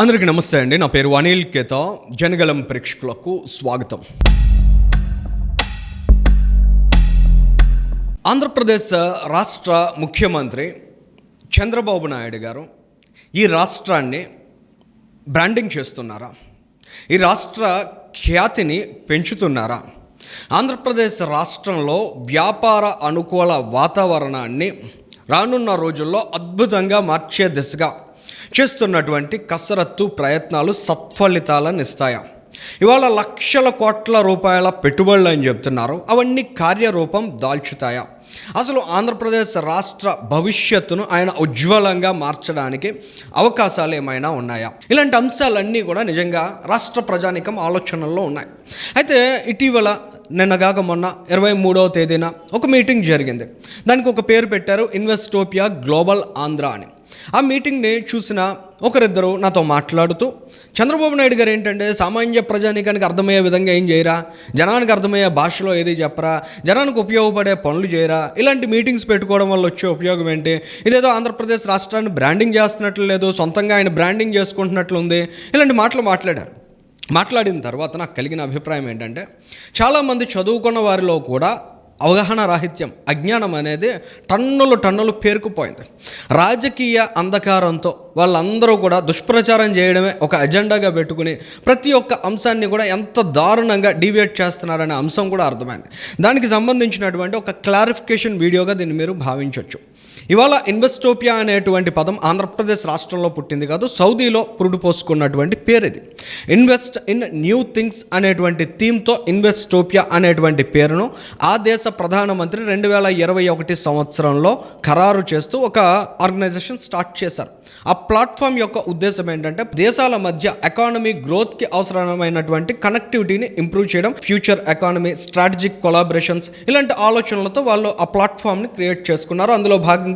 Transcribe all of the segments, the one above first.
అందరికీ నమస్తే అండి. నా పేరు అనిల్ కేత. జనగలం ప్రేక్షకులకు స్వాగతం. ఆంధ్రప్రదేశ్ రాష్ట్ర ముఖ్యమంత్రి చంద్రబాబు నాయుడు గారు ఈ రాష్ట్రాన్ని బ్రాండింగ్ చేస్తున్నారా? ఈ రాష్ట్ర ఖ్యాతిని పెంచుతున్నారా? ఆంధ్రప్రదేశ్ రాష్ట్రంలో వ్యాపార అనుకూల వాతావరణాన్ని రానున్న రోజుల్లో అద్భుతంగా మార్చే దిశగా చేస్తున్నటువంటి కసరత్తు ప్రయత్నాలు సత్ఫలితాలను ఇస్తాయా? ఇవాళ లక్షల కోట్ల రూపాయల పెట్టుబడులు అని చెప్తున్నారు. అవన్నీ కార్యరూపం దాల్చుతాయా? అసలు ఆంధ్రప్రదేశ్ రాష్ట్ర భవిష్యత్తును ఆయన ఉజ్వలంగా మార్చడానికి అవకాశాలు ఏమైనా ఉన్నాయా? ఇలాంటి అంశాలన్నీ కూడా నిజంగా రాష్ట్ర ప్రజానికం ఆలోచనల్లో ఉన్నాయి. అయితే ఇటీవల నిన్నగాక మొన్న ఇరవై మూడవ తేదీన ఒక మీటింగ్ జరిగింది. దానికి ఒక పేరు పెట్టారు ఇన్వెస్టోపియా గ్లోబల్ ఆంధ్ర అని. ఆ మీటింగ్ని చూసిన ఒకరిద్దరు నాతో మాట్లాడుతూ చంద్రబాబు నాయుడు గారు ఏంటంటే సామాన్య ప్రజానికానికి అర్థమయ్యే విధంగా ఏం చేయరా? జనానికి అర్థమయ్యే భాషలో ఏది చెప్పరా? జనానికి ఉపయోగపడే పనులు చేయరా? ఇలాంటి మీటింగ్స్ పెట్టుకోవడం వల్ల వచ్చే ఉపయోగం ఏంటి? ఇదేదో ఆంధ్రప్రదేశ్ రాష్ట్రాన్ని బ్రాండింగ్ చేస్తున్నట్లు లేదు సొంతంగా ఆయన బ్రాండింగ్ చేసుకుంటున్నట్లు ఉంది. ఇలాంటి మాటలు మాట్లాడారు. మాట్లాడిన తర్వాత నాకు కలిగిన అభిప్రాయం ఏంటంటే చాలామంది చదువుకున్న వారిలో కూడా అవగాహన రాహిత్యం అజ్ఞానం అనేది టన్నులు టన్నులు పేరుకుపోయింది. రాజకీయ అంధకారంతో వాళ్ళందరూ కూడా దుష్ప్రచారం చేయడమే ఒక అజెండాగా పెట్టుకుని ప్రతి ఒక్క అంశాన్ని కూడా ఎంత దారుణంగా డివేట్ చేస్తున్నారనే అంశం కూడా అర్థమైంది. దానికి సంబంధించినటువంటి ఒక క్లారిఫికేషన్ వీడియోగా దీన్ని మీరు భావించవచ్చు ఇవాళ ఇన్వెస్టోపియా అనేటువంటి పదం ఆంధ్రప్రదేశ్ రాష్ట్రంలో పుట్టింది కాదు సౌదీలో పురుడు పోసుకున్నటువంటి పేరు ఇది ఇన్వెస్ట్ ఇన్ న్యూ థింగ్స్ అనేటువంటి థీమ్తో ఇన్వెస్టోపియా అనేటువంటి పేరును ఆ దేశ ప్రధానమంత్రి రెండు వేల ఇరవై ఒకటి సంవత్సరంలో ఖరారు చేస్తూ ఒక ఆర్గనైజేషన్ స్టార్ట్ చేశారు. ఆ ప్లాట్ఫామ్ యొక్క ఉద్దేశం ఏంటంటే దేశాల మధ్య ఎకానమీ గ్రోత్కి అవసరమైనటువంటి కనెక్టివిటీని ఇంప్రూవ్ చేయడం ఫ్యూచర్ ఎకానమీ స్ట్రాటజిక్ కొలాబరేషన్స్ ఇలాంటి ఆలోచనలతో వాళ్ళు ఆ ప్లాట్ఫామ్ని క్రియేట్ చేసుకున్నారు. అందులో భాగంగా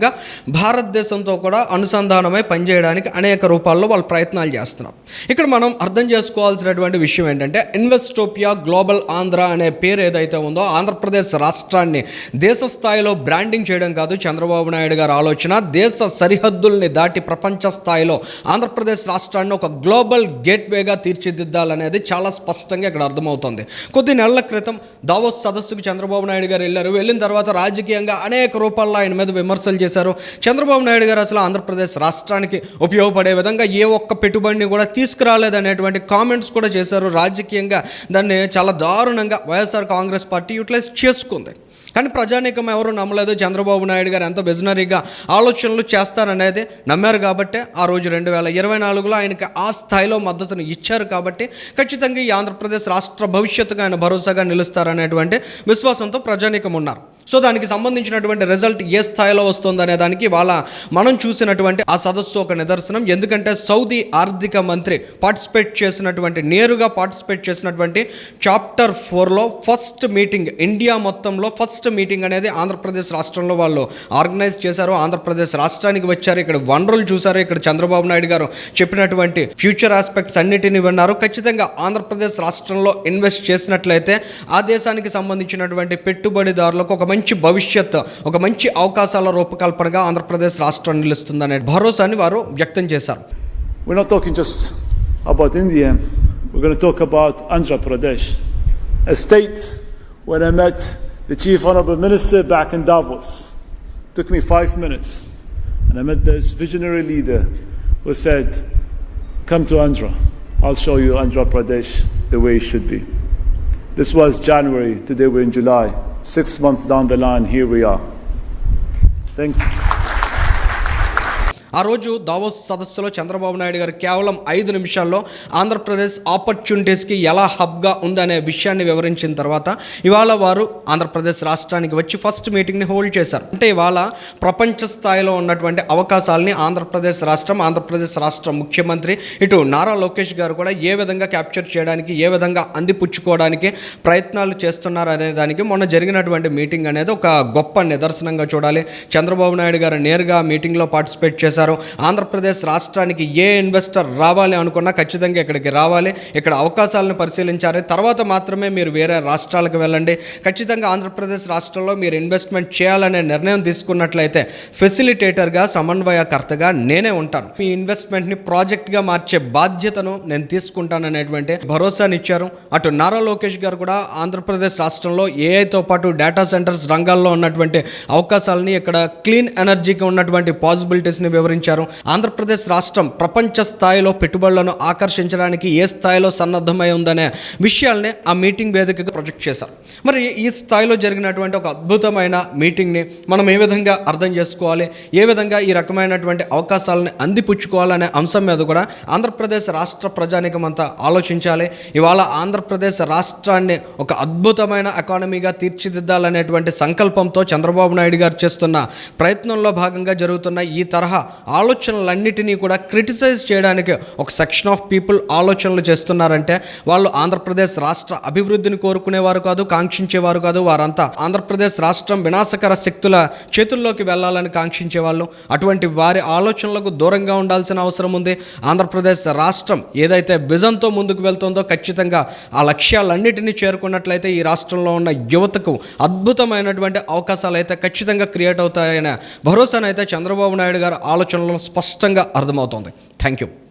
భారతదేశంతో కూడా అనుసంధానమై పనిచేయడానికి అనేక రూపాల్లో వాళ్ళు ప్రయత్నాలు చేస్తున్నారు. ఇక్కడ మనం అర్థం చేసుకోవాల్సినటువంటి విషయం ఏంటంటే ఇన్వెస్టోపియా గ్లోబల్ ఆంధ్ర అనే పేరు ఏదైతే ఉందో ఆంధ్రప్రదేశ్ రాష్ట్రాన్ని దేశ స్థాయిలో బ్రాండింగ్ చేయడం కాదు చంద్రబాబు నాయుడు గారి ఆలోచన దేశ సరిహద్దుల్ని దాటి ప్రపంచ స్థాయిలో ఆంధ్రప్రదేశ్ రాష్ట్రాన్ని ఒక గ్లోబల్ గేట్వేగా తీర్చిదిద్దాలనేది చాలా స్పష్టంగా ఇక్కడ అర్థమవుతుంది. కొద్ది నెలల క్రితం దావోస్ సదస్సుకు చంద్రబాబు నాయుడు గారు వెళ్ళారు. వెళ్ళిన తర్వాత రాజకీయంగా అనేక రూపాల్లో ఆయన మీద విమర్శలు చేశారు. చంద్రబాబు నాయుడు గారు అసలు ఆంధ్రప్రదేశ్ రాష్ట్రానికి ఉపయోగపడే విధంగా ఏ ఒక్క పెట్టుబడిని కూడా తీసుకురాలేదనేటువంటి కామెంట్స్ కూడా చేశారు. రాజకీయంగా దాన్ని చాలా దారుణంగా వైఎస్ఆర్ కాంగ్రెస్ పార్టీ యూటిలైజ్ చేసుకుంది. కానీ ప్రజానీకం ఎవరు నమ్మలేదు. చంద్రబాబు నాయుడు గారు ఎంత విజనరీగా ఆలోచనలు చేస్తారనేది నమ్మారు కాబట్టి ఆ రోజు రెండు వేల ఇరవై నాలుగులో ఆయనకి ఆ స్థాయిలో మద్దతును ఇచ్చారు కాబట్టి ఖచ్చితంగా ఈ ఆంధ్రప్రదేశ్ రాష్ట్ర భవిష్యత్తుగా ఆయన భరోసాగా నిలుస్తారనేటువంటి విశ్వాసంతో ప్రజానీకం ఉన్నారు. సో దానికి సంబంధించినటువంటి రిజల్ట్ ఏ స్థాయిలో వస్తుందనే దానికి వాళ్ళ మనం చూసినటువంటి ఆ సదస్సు ఒక నిదర్శనం. ఎందుకంటే సౌదీ ఆర్థిక మంత్రి పార్టిసిపేట్ చేసినటువంటి నేరుగా పార్టిసిపేట్ చేసినటువంటి చాప్టర్ ఫోర్లో ఫస్ట్ మీటింగ్ ఇండియా మొత్తంలో ఫస్ట్ మీటింగ్ అనేది ఆంధ్రప్రదేశ్ రాష్ట్రంలో వాళ్ళు ఆర్గనైజ్ చేశారు. ఆంధ్రప్రదేశ్ రాష్ట్రానికి వచ్చారు. ఇక్కడ వనరులు చూశారు. ఇక్కడ చంద్రబాబు నాయుడు గారు చెప్పినటువంటి ఫ్యూచర్ ఆస్పెక్ట్స్ అన్నిటిని విన్నారు. ఖచ్చితంగా ఆంధ్రప్రదేశ్ రాష్ట్రంలో ఇన్వెస్ట్ చేసినట్లయితే ఆ దేశానికి సంబంధించినటువంటి పెట్టుబడిదారులకు ఒక మంచి భవిష్యత్ ఒక మంచి అవకాశాల రూపకల్పనగా ఆంధ్రప్రదేశ్ రాష్ట్రం నిలుస్తుందనే భరోసాని వారు వ్యక్తం చేశారు We're not talking just about India. We're going to talk about Andhra Pradesh, a state where I met the Chief Honorable Minister back in Davos. Took me five minutes, and I met this visionary leader who said, "Come to Andhra. I'll show you Andhra Pradesh the way it should be." This was January. Today we're in July. Six months down the line, here we are. Thank you. ఆ రోజు Davos సదస్సులో చంద్రబాబు నాయుడు గారు కేవలం ఐదు నిమిషాల్లో ఆంధ్రప్రదేశ్ ఆపర్చునిటీస్కి ఎలా హబ్గా ఉందనే విషయాన్ని వివరించిన తర్వాత ఇవాళ వారు ఆంధ్రప్రదేశ్ రాష్ట్రానికి వచ్చి ఫస్ట్ మీటింగ్ని హోల్డ్ చేశారు. అంటే ఇవాళ ప్రపంచ స్థాయిలో ఉన్నటువంటి అవకాశాలని ఆంధ్రప్రదేశ్ రాష్ట్రం ఆంధ్రప్రదేశ్ రాష్ట్ర ముఖ్యమంత్రి ఇటు నారా లోకేష్ గారు కూడా ఏ విధంగా క్యాప్చర్ చేయడానికి ఏ విధంగా అందిపుచ్చుకోవడానికి ప్రయత్నాలు చేస్తున్నారు అనే దానికి మొన్న జరిగినటువంటి మీటింగ్ అనేది ఒక గొప్ప నిదర్శనంగా చూడాలి. చంద్రబాబు నాయుడు గారు నేరుగా మీటింగ్లో పార్టిసిపేట్ చేశారు. చూస్తున్నారు ఆంధ్రప్రదేశ్ రాష్ట్రానికి ఏ ఇన్వెస్టర్ రావాలి అనుకున్నా ఖచ్చితంగా ఇక్కడికి రావాలి. ఇక్కడ అవకాశాలను పరిశీలించాలి. తర్వాత మాత్రమే మీరు వేరే రాష్ట్రాలకు వెళ్ళండి. ఖచ్చితంగా ఆంధ్రప్రదేశ్ రాష్ట్రంలో మీరు ఇన్వెస్ట్మెంట్ చేయాలనే నిర్ణయం తీసుకున్నట్లయితే ఫెసిలిటేటర్గా సమన్వయకర్తగా నేనే ఉంటాను. మీ ఇన్వెస్ట్మెంట్ని ప్రాజెక్ట్గా మార్చే బాధ్యతను నేను తీసుకుంటాననేటువంటి భరోసానిచ్చారు. అటు నారా లోకేష్ గారు కూడా ఆంధ్రప్రదేశ్ రాష్ట్రంలో ఏఐతో పాటు డేటా సెంటర్స్ రంగాల్లో ఉన్నటువంటి అవకాశాలని ఇక్కడ క్లీన్ ఎనర్జీకి ఉన్నటువంటి పాసిబిలిటీస్ని వివరించారు. ఆంధ్రప్రదేశ్ రాష్ట్రం ప్రపంచ స్థాయిలో పెట్టుబడులను ఆకర్షించడానికి ఏ స్థాయిలో సన్నద్ధమై ఉందనే విషయాల్ని ఆ మీటింగ్ వేదికగా ప్రొజెక్ట్ చేశారు. మరి ఈ స్థాయిలో జరిగినటువంటి ఒక అద్భుతమైన మీటింగ్ని మనం ఏ విధంగా అర్థం చేసుకోవాలి? ఏ విధంగా ఈ రకమైనటువంటి అవకాశాలను అందిపుచ్చుకోవాలనే అంశం మీద కూడా ఆంధ్రప్రదేశ్ రాష్ట్ర ప్రజానికమంతా ఆలోచించాలి. ఇవాళ ఆంధ్రప్రదేశ్ రాష్ట్రాన్ని ఒక అద్భుతమైన ఎకానమీగా తీర్చిదిద్దాలనేటువంటి సంకల్పంతో చంద్రబాబు నాయుడు గారు చేస్తున్న ప్రయత్నంలో భాగంగా జరుగుతున్న ఈ తరహా ఆలోచనలన్నిటినీ కూడా క్రిటిసైజ్ చేయడానికి ఒక సెక్షన్ ఆఫ్ పీపుల్ ఆలోచనలు చేస్తున్నారంటే వాళ్ళు ఆంధ్రప్రదేశ్ రాష్ట్ర అభివృద్ధిని కోరుకునేవారు కాదు కాంక్షించేవారు కాదు వారంతా ఆంధ్రప్రదేశ్ రాష్ట్రం వినాశకర శక్తుల చేతుల్లోకి వెళ్ళాలని కాంక్షించే వాళ్ళు అటువంటి వారి ఆలోచనలకు దూరంగా ఉండాల్సిన అవసరం ఉంది. ఆంధ్రప్రదేశ్ రాష్ట్రం ఏదైతే విజన్తో ముందుకు వెళ్తుందో ఖచ్చితంగా ఆ లక్ష్యాలన్నిటినీ చేరుకున్నట్లయితే ఈ రాష్ట్రంలో ఉన్న యువతకు అద్భుతమైనటువంటి అవకాశాలు అయితే ఖచ్చితంగా క్రియేట్ అవుతాయనే భరోసానైతే చంద్రబాబు నాయుడు గారు ఆలోచన ఆలోచనలో స్పష్టంగా అర్థమవుతోంది. Thank you